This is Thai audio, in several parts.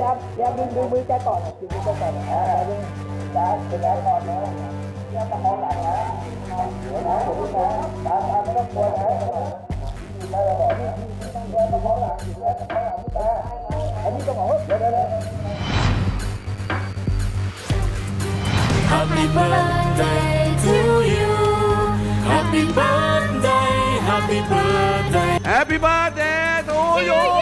พี่ครับพี่ครับดึงดึงมือแกก่อนดึงมือแกก่อนอ่าดึงจ้าดึงแกก่อนนะพี่ครับประคองหลังนะเดี๋ยวนะผมนะตาตาไม่ต้องกลัวนะได้แล้วบอกนี่พี่ต้องเดินประคองหลังอยู่แล้วประคองหลังพี่ตาอันนี้ก็บอกเดี๋ยวเดี๋ยว Happy birthday to you Happy birthday Happy birthday Happy birthday to you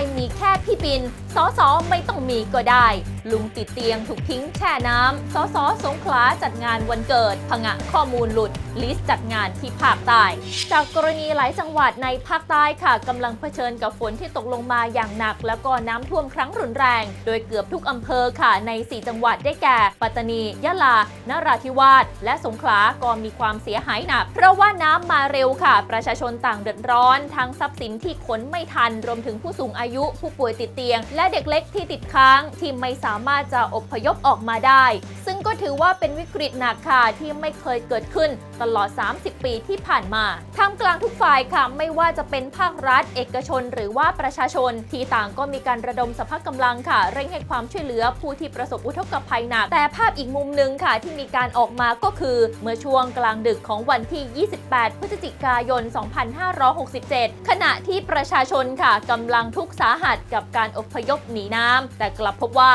คนใต้มีแค่พี่บินสอสอไม่ต้องมีก็ได้ ลุงติดเตียงถูกทิ้งแช่น้ำสอสอสงขลาจัดงานวันเกิดผงะข้อมูลหลุด ลิสต์จัดงานที่ภาคใต้ จากกรณีหลายจังหวัดในภาคใต้ค่ะกำลังเผชิญกับฝนที่ตกลงมาอย่างหนัก แล้วก็น้ำท่วมครั้งรุนแรง โดยเกือบทุกอำเภอค่ะใน 4 จังหวัดได้แก่ ปัตตานี ยะลา นราธิวาส และสงขลาก็มีความเสียหายหนัก เพราะว่าน้ำมาเร็วค่ะ ประชาชนต่างเดือดร้อน ทั้งทรัพย์สินที่ขนไม่ทัน รวมถึงผู้สูงอายุผู้ป่วยติดเตียง และเด็กเล็กที่ติดค้างที่ไม่สามารถจะอพยพออกมาได้ ซึ่งก็ถือว่าเป็นวิกฤตหนักค่ะที่ไม่เคยเกิดขึ้น ตลอด 30 ปีที่ผ่านมาท่ามกลางทุกฝ่ายค่ะ ไม่ว่าจะเป็นภาครัฐ เอกชน หรือว่าประชาชน ที่ต่างก็มีการระดมสภาพกำลังค่ะ เร่งให้ความช่วยเหลือผู้ที่ประสบอุทกภัยหนัก แต่ภาพอีกมุมหนึ่งค่ะ ที่มีการออกมาก็คือ เมื่อช่วงกลางดึกของวันที่ 28 พฤศจิกายน 2567 ขณะที่ประชาชนค่ะกำลังทุกข์สาหัสกับการอพยพหนีน้ำแต่กลับพบว่า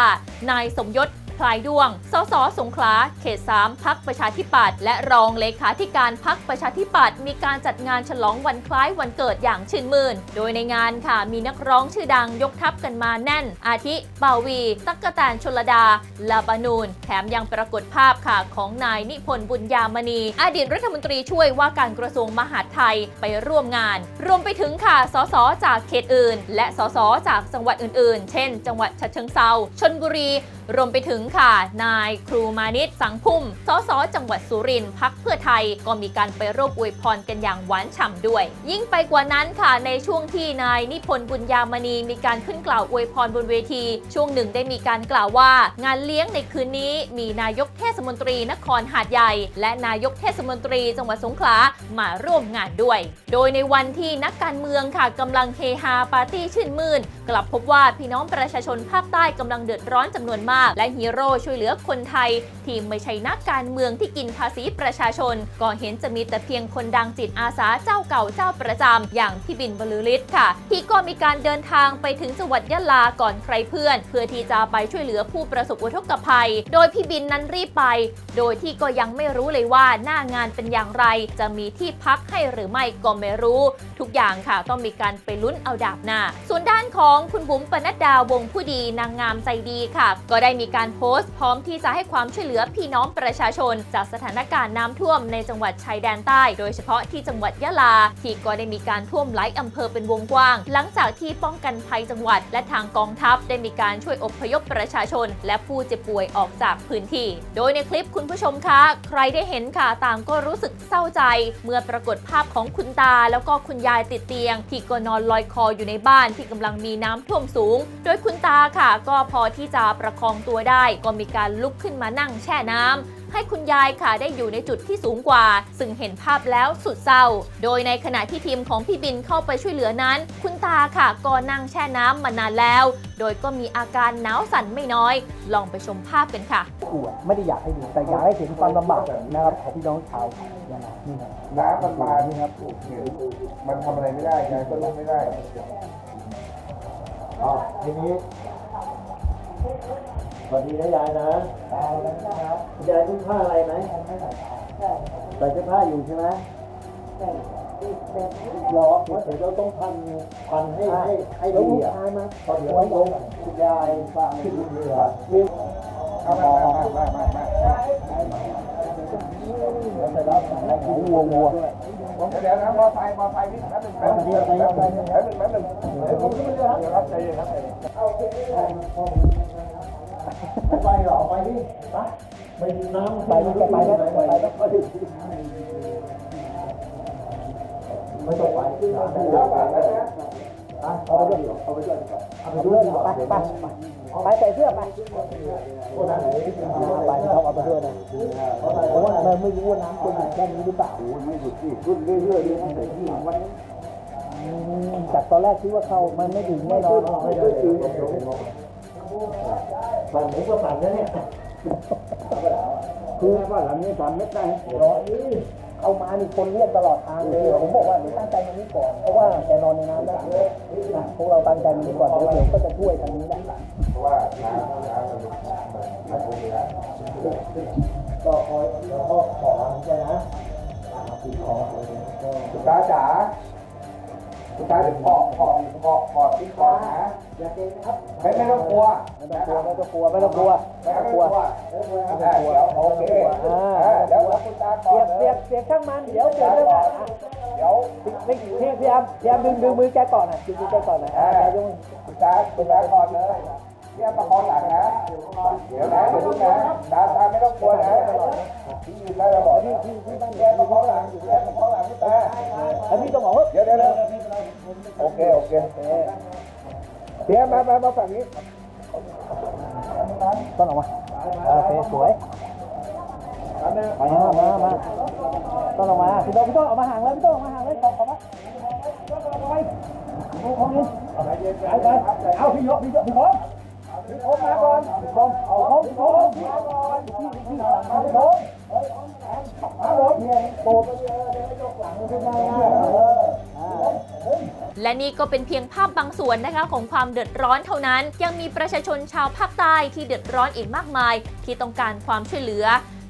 นายสมยศ พลายดวง สส สงขลา เขต 3 พักประชาธิปัตย์และรองเลขาธิการพักประชาธิปัตย์มีการจัดงานฉลองวันคล้ายวันเกิดอย่างชื่นมื่น โดยในงานค่ะมีนักร้องชื่อดังยกทัพกันมาแน่น อาทิเป่าวี ตั๊กกแตนชลดา ลาบานูน แถมยังปรากฏภาพค่ะของนายนิพนธ์บุญญามณี อดีตรัฐมนตรีช่วยว่าการกระทรวงมหาดไทยไปร่วมงาน รวมไปถึงค่ะ สส จากเขตอื่น และสส จากจังหวัดอื่นๆ เช่น จังหวัดฉะเชิงเซาชนบุรี รวมไปถึงค่ะ นายครูมานิตสังพุ่ม สสจังหวัดสุรินทร์พักเพื่อไทย ก็มีการไปร่วมอวยพรกันอย่างหวานฉ่ำด้วย ยิ่งไปกว่านั้นค่ะ ในช่วงที่นายนิพนธ์บุญญามณีมีการขึ้นกล่าวอวยพรบนเวที ช่วงหนึ่งได้มีการกล่าวว่า งานเลี้ยงในคืนนี้ มีนายกเทศมนตรีนครหาดใหญ่ และนายกเทศมนตรีจังหวัดสงขลามาร่วมงานด้วย โดยในวันที่นักการเมืองค่ะกำลังเฮฮาปาร์ตี้ชื่นมื่น กลับพบว่าพี่น้องประชาชนภาคใต้กำลังเดือดร้อนจำนวนมาก และฮีโร่ช่วยเหลือคนไทย ที่ไม่ใช่นักการเมืองที่กินภาษีประชาชน ก็เห็นจะมีแต่เพียงคนดังจิตอาสาเจ้าเก่าเจ้าประจำอย่างพี่บินบรรลือฤทธิ์ค่ะ ที่ก็มีการเดินทางไปถึงจังหวัดยะลาก่อนใครเพื่อน เพื่อที่จะไปช่วยเหลือผู้ประสบอุทกภัย โดยพี่บินนั้นรีบไป โดยที่ก็ยังไม่รู้เลยว่าหน้างานเป็นอย่างไร จะมีที่พักให้หรือไม่ก็ไม่รู้ ทุกอย่างค่ะต้องมีการไปลุ้นเอาดาบหน้า ส่วนด้านของคุณบุ๋มปนัดดาวงผู้ดีนางงามใจดีค่ะ ก็ได้มีการโพสต์ พร้อมที่จะให้ความช่วยเหลือพี่น้องประชาชน จากสถานการณ์น้ำท่วมในจังหวัดชายแดนใต้ โดยเฉพาะที่จังหวัดยะลา ที่ก็ได้มีการท่วมหลายอำเภอเป็นวงกว้าง หลังจากที่ป้องกันภัยจังหวัด และทางกองทัพได้มีการช่วยอพยพประชาชน และผู้เจ็บป่วยออกจากพื้นที่ โดยในคลิปคุณผู้ชมคะ ใครได้เห็นค่ะต่างก็รู้สึกเศร้าใจ เมื่อปรากฏภาพของคุณตา แล้วก็คุณยายติดเตียง ที่ก็นอนลอยคออยู่ในบ้านที่กำลังมีน้ำท่วมสูง โดยคุณตาค่ะ ก็พอที่จะประคองตัวได้ก็มีการลุกขึ้นมานั่งแช่น้ำให้คุณยายค่ะได้อยู่ในจุดที่สูงกว่า ซึ่งเห็นภาพแล้วสุดเศร้า โดยในขณะที่ทีมของพี่บินเข้าไปช่วยเหลือนั้น คุณตาค่ะก็นั่งแช่น้ำมานานแล้ว โดยก็มีอาการหนาวสั่นไม่น้อย ลองไปชมภาพกันค่ะกลัวไม่ได้อยากให้ดูแต่อยากให้เห็นความลำบากนะครับของพี่น้องชาวยะลานี่ครับน้ำมันมานี่ครับมันทำอะไรไม่ได้ไงก็ลุกไม่ได้อ๋อทีนี้ สวัสดีนะยายนะยายนุ่งผ้าอะไรไหมใส่เสื้อผ้าอยู่ใช่ไหมรอเดี๋ยวเราต้องพันพันให้ให้ให้ดีอะพอเดี๋ยวลงคุณยายฝากขึ้นเรือมีเอามามามามามาแล้วแต่ละสายของวัววัวเดี๋ยวนะมอไซค์มอไซค์นี่แป๊บนึงแป๊บนึงแป๊บนึงแป๊บนึงแป๊บนึงเดี๋ยวผมขึ้นเรือครับใจเย็นครับใจเย็น ไปหรอไปดิไปไปน้ำไปแล้วไปแล้วไปแล้วไปไม่ต้องไปเอาไปด้วยเอาไปด้วยเอาไปด้วยดีกว่าไปไปไปไปใส่เสื้อไปไปเขาเอาไปด้วยนะเพราะว่าเราไม่รู้ว่าน้ำจะหยุดแค่นี้หรือเปล่าไม่หยุดที่รุ่นเรื่อยๆตั้งแต่ที่วันจากตอนแรกคิดว่าเขามันไม่ถึงแน่นอนไม่ได้ถึง ฝั่งนี้ก็ฝั่งนี้เนี่ยคือว่าหลังนี้สามเมตรได้ร้อยเข้ามานี่คนเรียกตลอดทางเลยผมบอกว่าตั้งใจมานี้ก่อนเพราะว่าแกนอนในน้ำแล้วนะพวกเราตั้งใจมานี้ก่อนเดี๋ยวเดี๋ยวก็จะช่วยทางนี้แหละเพราะว่าน้ำน้ำมันมันคงไม่ได้ก็คอยแล้วก็ขอใช่นะขอคุณตาจ๋า คุณตาจะขอบขอบขอบขอบที่คอหาอย่าเกรงนะครับไม่ไม่ต้องกลัวไม่ต้องกลัวไม่ต้องกลัวไม่ต้องกลัวไม่ต้องกลัวไม่ต้องกลัวเดี๋ยวโอเคเดี๋ยวคุณตาก่อเสียนบเสียบเสียช่างมันเดี๋ยวเสียบเลยนะเดี๋ยวไม่พี่พี่แอมพี่แอมดึงดึงมือแกก่อนนะดึงมือแกก่อนนะอ่าแกยงคุณตาคุณตาก่อนเลยเรียกประคองหลังนะเดี๋ยวนะเดี๋ยวนะตาตาไม่ต้องกลัวนะที่ยืนได้เราบอกที่ที่ที่ตั้งใจประคองหลังเรียกประคองหลังคุณตาแล้วพี่ต้องบอกว่าเดี๋ยวเดี๋ยว เดี๋ยวโอเคโอเคเดี๋ยวมามามาฝั่งนี้ต้นออกมาโอเคสวยมามามาต้นออกมาพี่ต้องพี่ต้องออกมาห่างเลยพี่ต้องออกมาห่างเลยขอขอมาไปดูของนี้ไปไปเอาพี่ยกพี่ยกพี่พร้อมพี่พร้อมมาก่อนพี่พร้อมเอาพร้อมพี่พร้อมพี่พร้อมพี่พี่มาพี่พร้อมมาหมดเนี่ยโตไปเลยยกหลังขึ้นมาเออ และนี่ก็เป็นเพียงภาพบางส่วนนะคะของความเดือดร้อนเท่านั้น ยังมีประชาชนชาวภาคใต้ที่เดือดร้อนอีกมากมาย ที่ต้องการความช่วยเหลือ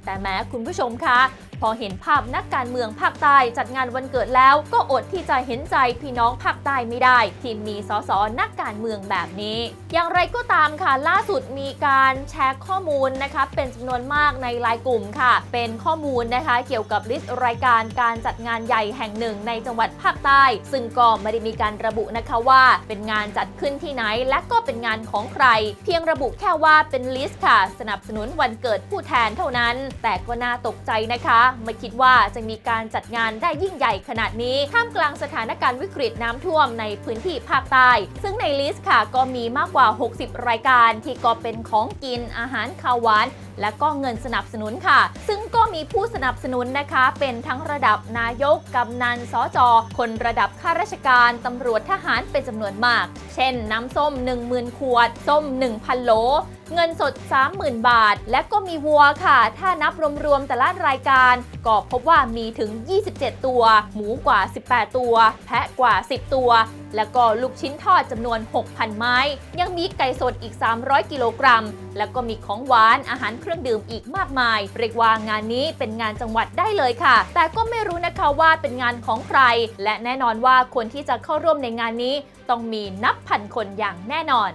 แต่แม้คุณผู้ชมคะ พอเห็นภาพนักการเมืองภาคใต้จัดงานวันเกิดแล้ว ก็อดที่จะเห็นใจพี่น้องภาคใต้ไม่ได้ ที่มีสสนักการเมืองแบบนี้ อย่างไรก็ตามค่ะล่าสุดมีการแชร์ข้อมูลนะคะเป็นจำนวนมากในไลน์กลุ่มค่ะ เป็นข้อมูลนะคะเกี่ยวกับลิสต์รายการการจัดงานใหญ่แห่งหนึ่งในจังหวัดภาคใต้ ซึ่งก็ไม่ได้มีการระบุนะคะว่า เป็นงานจัดขึ้นที่ไหนและก็เป็นงานของใคร เพียงระบุแค่ว่าเป็นลิสต์ค่ะ สนับสนุนวันเกิดผู้แทนเท่านั้น แต่ก็น่าตกใจนะคะไม่คิดว่าจะมีการจัดงานได้ยิ่งใหญ่ขนาดนี้ ท่ามกลางสถานการณ์วิกฤตน้ำท่วมในพื้นที่ภาคใต้ ซึ่งในลิสต์ค่ะก็มีมากกว่า 60 รายการที่ก็เป็นของกินอาหารข้าวหวานและก็เงินสนับสนุนค่ะ ซึ่งก็มีผู้สนับสนุนนะคะ เป็นทั้งระดับนายก กำนัน สจ คนระดับข้าราชการ ตำรวจทหารเป็นจำนวนมาก เช่น น้ำส้ม 10,000 ขวด ส้ม 1,000 โหล เงินสด 30,000 บาท และก็มีวัวค่ะ ถ้านับรวมๆแต่ละรายการ ก็พบว่ามีถึง 27 ตัว หมูกว่า 18 ตัว แพะกว่า 10 ตัว แล้วก็ลูกชิ้นทอดจำนวน 6,000 ไม้ ยังมีไก่สดอีก 300 กิโลกรัม แล้วก็มีของหวานอาหารเครื่องดื่มอีกมากมาย เรียกว่างานนี้เป็นงานจังหวัดได้เลยค่ะ แต่ก็ไม่รู้นะคะว่าเป็นงานของใคร และแน่นอนว่าคนที่จะเข้าร่วมในงานนี้ ต้องมีนับพันคนอย่างแน่นอน